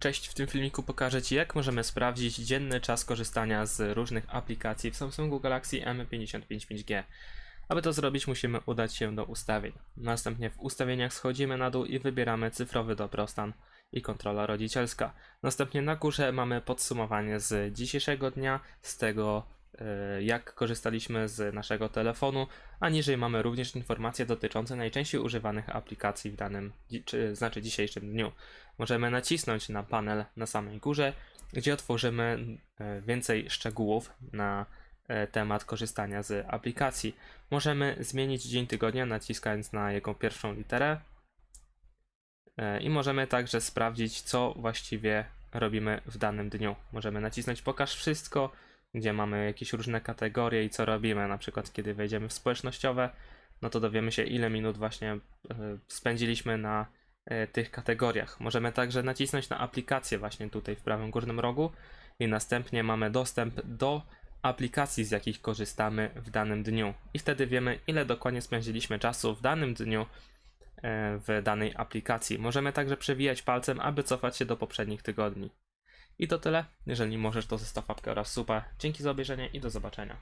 Cześć, w tym filmiku pokażę Ci jak możemy sprawdzić dzienny czas korzystania z różnych aplikacji w Samsungu Galaxy M55 5G. Aby to zrobić musimy udać się do ustawień. Następnie w ustawieniach schodzimy na dół i wybieramy cyfrowy dobrostan i kontrola rodzicielska. Następnie na górze mamy podsumowanie z dzisiejszego dnia, z tego jak korzystaliśmy z naszego telefonu, a niżej mamy również informacje dotyczące najczęściej używanych aplikacji w danym, czy, znaczy dzisiejszym dniu. Możemy nacisnąć na panel na samej górze, gdzie otworzymy e, więcej szczegółów na e, temat korzystania z aplikacji. Możemy zmienić dzień tygodnia naciskając na jego pierwszą literę E, i możemy także sprawdzić, co właściwie robimy w danym dniu. Możemy nacisnąć pokaż wszystko, gdzie mamy jakieś różne kategorie i co robimy. Na przykład, kiedy wejdziemy w społecznościowe, no to dowiemy się, ile minut właśnie e, spędziliśmy na e, tych kategoriach. Możemy także nacisnąć na aplikację właśnie tutaj w prawym górnym rogu i następnie mamy dostęp do aplikacji, z jakich korzystamy w danym dniu. I wtedy wiemy, ile dokładnie spędziliśmy czasu w danym dniu e, w danej aplikacji. Możemy także przewijać palcem, aby cofać się do poprzednich tygodni. I to tyle. Jeżeli możesz, to zostaw łapkę oraz suba. Dzięki za obejrzenie i do zobaczenia.